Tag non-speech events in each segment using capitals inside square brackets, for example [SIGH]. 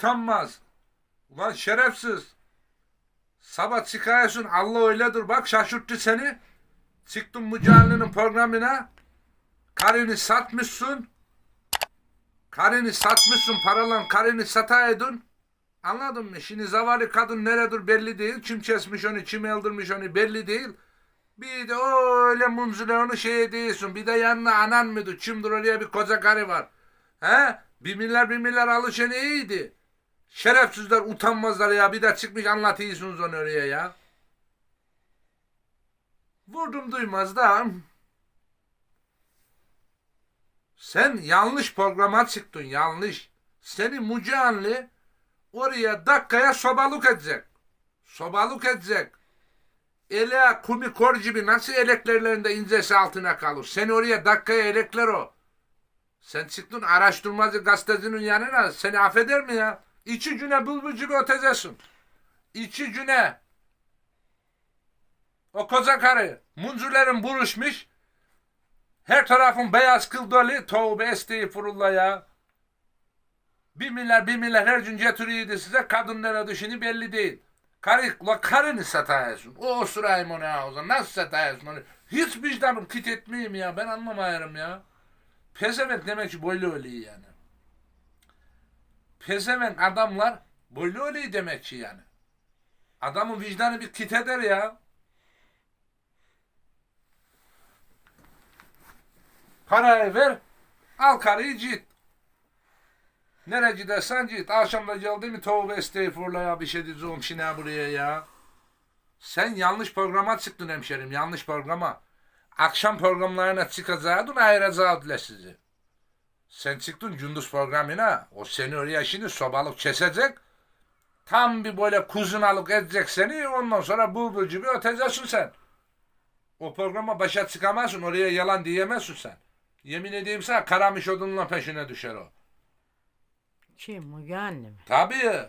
utanmaz. Ulan şerefsiz. Sabah çıkıyorsun Allah öyledir bak şaşırttı seni. Çıktın Mücahil'in programına. Karını satmışsın. Karını satmışsın paralan karını sataydın. Anladın mı? Şimdi zavallı kadın neredir belli değil. Kim kesmiş onu, kim öldürmüş onu belli değil. Bir de öyle munzule onu şey değilsin. Bir de yanına anan mıydı? Kimdir oraya bir koca karı var. He? Bir milyar bir milyar alışan iyiydi. Şerefsizler utanmazlar ya. Bir de çıkmış anlatıyorsunuz onu oraya ya. Vurdum duymaz da. Sen yanlış programa çıktın yanlış. Seni Mucanlı oraya dakikaya sobalık edecek. Sobalık edecek. Ele kumi kor gibi nasıl eleklerlerinde incesi altına kalır. Seni oraya dakikaya elekler o. Sen çıktın araştırmacı gazetecinin yanına seni affeder mi ya? İki güne bülbül gibi öteceksin. İki güne. O koca karı munculerin buruşmuş. Her tarafın beyaz kıl dolu. Tövbe estağfurullah ya. Bir milyar bir milyar her gün getiriyordu size. Kadınlara düşünü belli değil. Karı, la karını satıyorsun. O sırayım onu ağzına. Nasıl satıyorsun onu? Hiç vicdanım kit etmeyeyim ya. Ben anlamayarım ya. Pezevenk demek ki böyle oluyor yani. Pezevenk adamlar böyle oluyor demek ki yani. Adamın vicdanı bir kit eder ya. Parayı ver, al karıyı git. Nereye gidersen git. Akşamda geldi mi tövbe estağfurullah ya bir şey diyeceğim şimdi buraya ya. Sen yanlış programa çıktın hemşerim, yanlış programa. Akşam programlarına çıkacaktın ayıracaktı sizi. Sen çıktın gündüz programına. O seni oraya şimdi sobalık kesecek. Tam bir böyle kuzunalık edecek seni. Ondan sonra bulbul gibi öteceksin sen. O programa başa çıkamazsın. Oraya yalan diyemezsin sen. Yemin edeyim sana karamış odunla peşine düşer o. Kim Müge anne mi? Tabii.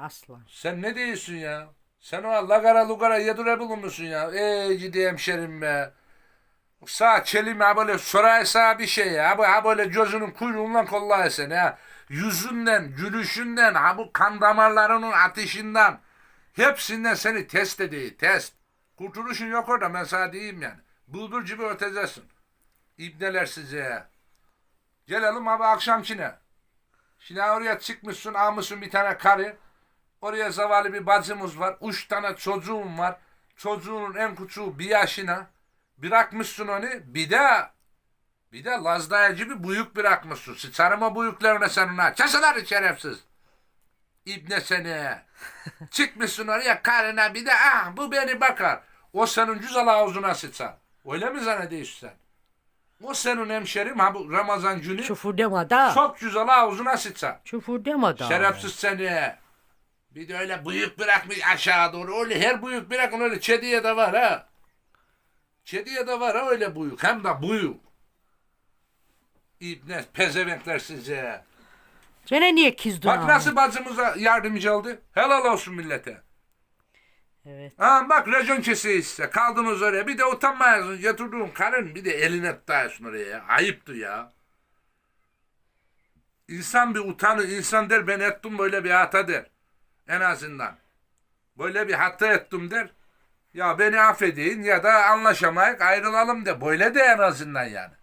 Aslan. Sen ne diyorsun ya? Sen o lagara lugara yedirebilir musun ya? Ey gidi hemşerim be. Sağ kelime ha böyle soraysa bir şey ya. Bu ha böyle gözünün kuyruğundan kollayasın ya. Yüzünden, gülüşünden, ha bu kan damarlarının ateşinden. Hepsinden seni test ediyor, test. Kurtuluşun yok orada ben sana diyeyim yani. Bulbul gibi öteceksin. İbneler size. Gelelim abi akşamkine. Şimdi oraya çıkmışsın almışsın bir tane karı. Oraya zavallı bir bacımız var. Üç tane çocuğum var. Çocuğunun en küçüğü bir yaşına. Bırakmışsın onu. Bir de bir de Lazdaya gibi büyük bırakmışsın. Sıçarım o büyüklerine seninle. Keseler şerefsiz. İbne seni. [LAUGHS] Çıkmışsın oraya karına bir de ah bu beni bakar. O senin güzel ağzına sıçar. Öyle mi zannediyorsun sen? O senin hemşerim ha bu Ramazan günü Küfür deme da. çok güzel ağzına sıçar. Küfür deme da. Şerefsiz seni. Bir de öyle büyük bırakmış aşağı doğru. Öyle her büyük bırakın öyle çediye de var ha. Çediye de var ha öyle büyük. Hem de büyük. İbne pezevenkler size. Gene niye kızdın Bak abi? nasıl bacımıza yardımcı oldu. Helal olsun millete. Evet. Ha bak racon keseyi size. Kaldınız oraya. Bir de utanmayasın. Götürdüğün karın bir de eline tutayasın oraya. ya. Ayıptı ya. İnsan bir utanır. İnsan der ben ettim böyle bir hata der. En azından. Böyle bir hata ettim der. Ya beni affedin ya da anlaşamayık ayrılalım de. Böyle de en azından yani.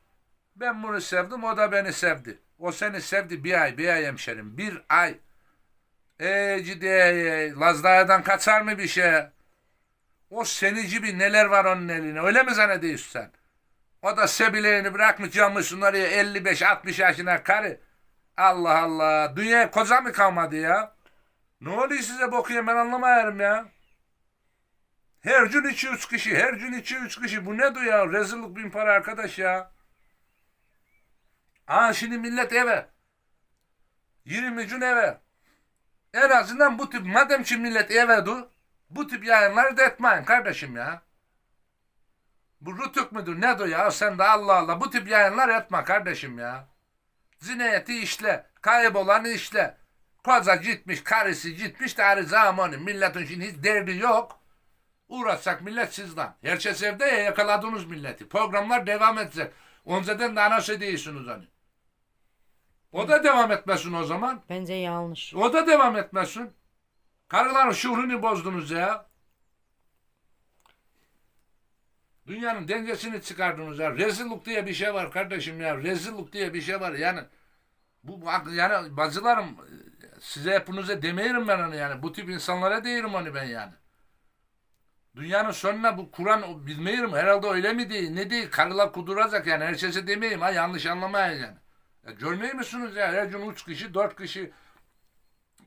Ben bunu sevdim o da beni sevdi. O seni sevdi bir ay bir ay hemşerim. Bir ay. Ey ciddi Lazdaya'dan kaçar mı bir şey? O seni gibi neler var onun eline öyle mi zannediyorsun sen? O da sebileğini bırakmış yanmışsın oraya 55-60 yaşına karı. Allah Allah. Dünya koca mı kalmadı ya? Ne oluyor size bakıyorum ben anlamıyorum ya. Her gün iki üç kişi, her gün iki üç kişi. Bu ne ya? Rezillik bin para arkadaş ya. Ha şimdi millet eve. 20 gün eve. En azından bu tip madem ki millet eve dur, bu tip yayınları da etmeyin kardeşim ya. Bu rütük müdür nedir ya sen de Allah Allah bu tip yayınlar etme kardeşim ya. Cinayeti işle, kaybolanı işle. Koza gitmiş, karısı gitmiş de arı zamanı milletin şimdi hiç derdi yok. Uğraşsak millet sizden. Herkes evde ya yakaladınız milleti. Programlar devam edecek. Önceden de anons ediyorsunuz hani. O da devam etmesin o zaman. Bence yanlış. O da devam etmesin. Karıların şuurunu bozdunuz ya. Dünyanın dengesini çıkardınız ya. Rezillik diye bir şey var kardeşim ya. Rezillik diye bir şey var yani. Bu bu- yani bacılarım size hepinize demeyirim ben onu yani. Bu tip insanlara değilim onu ben yani. Dünyanın sonuna bu Kur'an bilmeyirim. Herhalde öyle mi değil? Ne değil? Karılar kuduracak yani. Herkese demeyeyim ha. Yanlış anlamayın yani. Ya görmüyor musunuz ya? Her gün üç kişi, dört kişi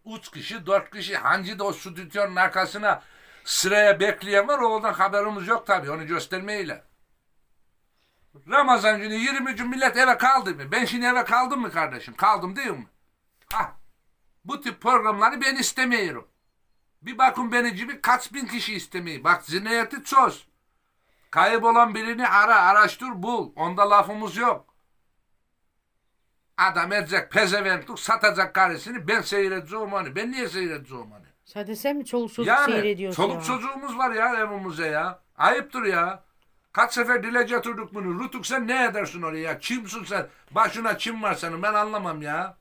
üç kişi, dört kişi hancı da o stüdyonun arkasına sıraya bekleyen var. Oradan haberimiz yok tabii. Onu göstermeyle. Ramazan günü 20 gün millet eve kaldı mı? Ben şimdi eve kaldım mı kardeşim? Kaldım değil mi? Ha. Bu tip programları ben istemiyorum. Bir bakın beni gibi kaç bin kişi istemeyi. Bak cinayeti çöz. Kaybolan birini ara, araştır, bul. Onda lafımız yok. Adam edecek pezevenklik satacak karısını ben seyredeceğim onu. Ben niye seyredeceğim onu? Sadece sen mi çoluk çocuk Yani seyrediyorsun çoluk ya? çocuğumuz var ya evimize ya. Ayıptır ya. Kaç sefer dile getirdik bunu. Rutuk sen ne edersin oraya? Kimsin sen? Başına kim var senin? Ben anlamam ya.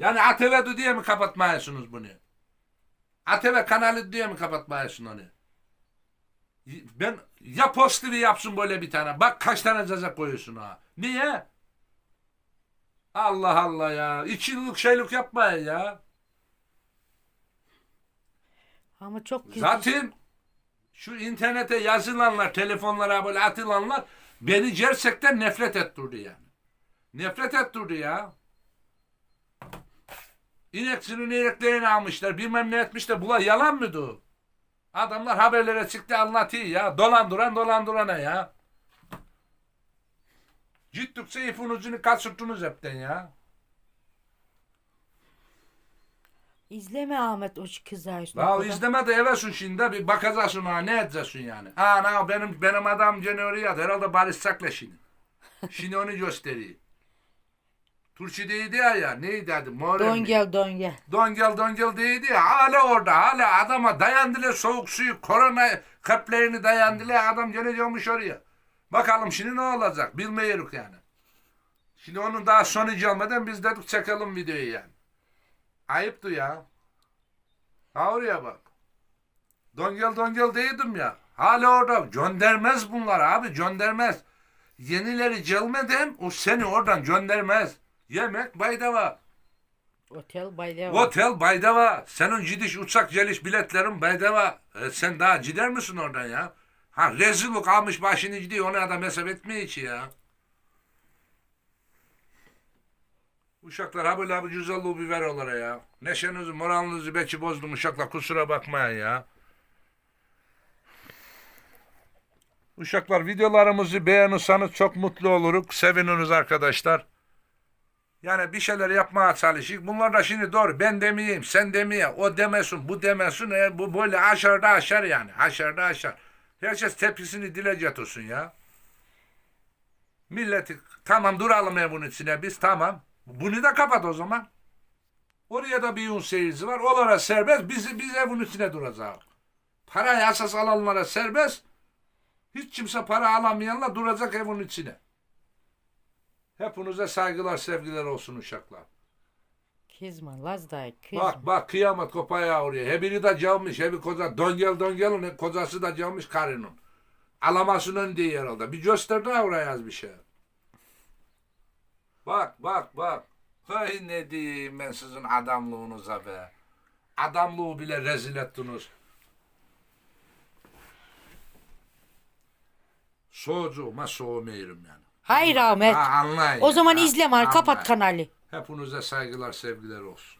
Yani ATV diye mi kapatmayasınız bunu? ATV kanalı diye mi kapatmayasın onu? Ben ya posteri yapsın böyle bir tane. Bak kaç tane ceza koyuyorsun ha. Niye? Allah Allah ya. İki yıllık şeylik yapmayın ya. Ama çok kızdı. Zaten şu internete yazılanlar, telefonlara böyle atılanlar beni gerçekten nefret ettirdi yani. Nefret ettirdi ya. İneksinin ineklerini almışlar, bilmem ne etmişler. Bula yalan mıydı? o? Adamlar haberlere çıktı anlatıyor ya. Dolandıran dolandırana ya. Ciddükçe ipin ucunu kaçırttınız hepten ya. İzleme Ahmet o o Ya izleme de evesin şimdi bir bakacaksın ha ne edeceksin yani. Ha ne benim benim adam cenori ya herhalde barışacaklar şimdi. [LAUGHS] Şimdi onu gösteriyor. Değildi ya ya neydi adı? Muharrem Don mi? gel don gel. Dongel dongel değildi ya hala orada hala adama dayandılar soğuk suyu korona kaplerini dayandılar adam gene gelmiş oraya. Bakalım şimdi ne olacak bilmiyoruz yani. Şimdi onun daha sonu gelmeden biz dedik çekelim videoyu yani. Ayıptı ya. Ha oraya bak. Dongel dongel değildim ya. Hala orada göndermez bunlar abi göndermez. Yenileri gelmeden o seni oradan göndermez. Yemek baydava. Otel baydava. Otel baydava. Senin gidiş uçak geliş biletlerin baydava. E, sen daha gider misin oradan ya? Ha rezillik almış başını gidiyor ona da hesap etmiyor ki ya. Uşaklar ha böyle bir güzelliği bir ver onlara ya. Neşenizi moralinizi belki bozdum uşaklar kusura bakmayın ya. Uşaklar videolarımızı beğenirseniz çok mutlu oluruz. Seviniriz arkadaşlar. Yani bir şeyler yapmaya çalışıyor. Bunlar da şimdi doğru. Ben demeyeyim, sen demeye, o demesin, bu demesin. E, bu böyle aşağıda aşar yani. Aşağıda aşar. Herkes tepkisini dile getirsin ya. Milleti tamam duralım evin içine biz tamam. Bunu da kapat o zaman. Oraya da bir yun seyirci var. Onlara serbest. Biz, biz evin içine duracağız. Parayı asas alanlara serbest. Hiç kimse para alamayanla duracak evin içine. Hepinize saygılar, sevgiler olsun uşaklar. Kızma Lazday kızma. Bak bak kıyamet kopaya oraya. Hebini de calmış, hebi koca. Dongel dongelin kocası da calmış karının. Alamasının diye herhalde. Bir gösterdi oraya yaz bir şey. Bak bak bak. Hay ne diyeyim ben sizin adamlığınıza be. Adamlığı bile rezil ettiniz. Soğucuğuma soğumayırım yani. Hayır Ahmet. Ha, anlayın. o zaman izleme kapat anlayın. kanalı. Hepinize saygılar, sevgiler olsun.